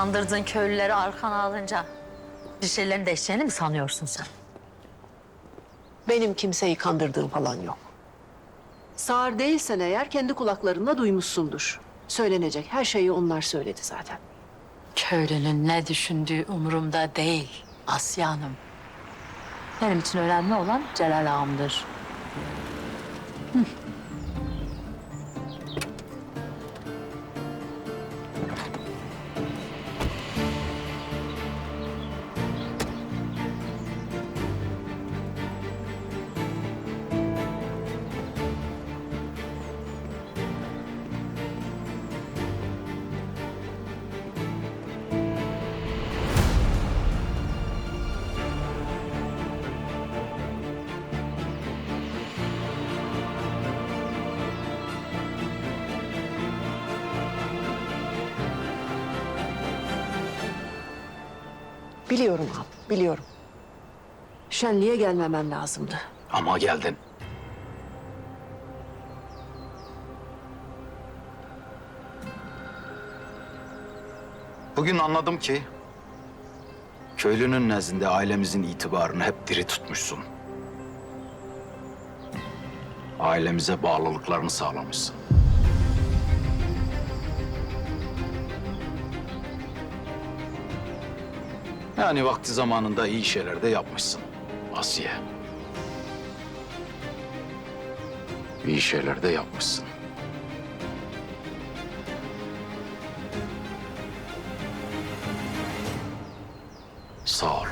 Kandırdığın köylüleri arkana alınca bir şeylerin değişeceğini mi sanıyorsun sen? Benim kimseyi kandırdığım falan yok. Sağır değilsen eğer kendi kulaklarınla duymuşsundur. Söylenecek her şeyi onlar söyledi zaten. Köylünün ne düşündüğü umurumda değil Asya Hanım. Benim için önemli olan Celal ağamdır. Biliyorum abi, biliyorum. Şenliğe gelmemem lazımdı. Ama geldin. Bugün anladım ki köylünün nezdinde ailemizin itibarını hep diri tutmuşsun. Ailemize bağlılıklarını sağlamışsın. Yani vakti zamanında iyi şeyler de yapmışsın Asiye. İyi şeyler de yapmışsın. Sağ ol.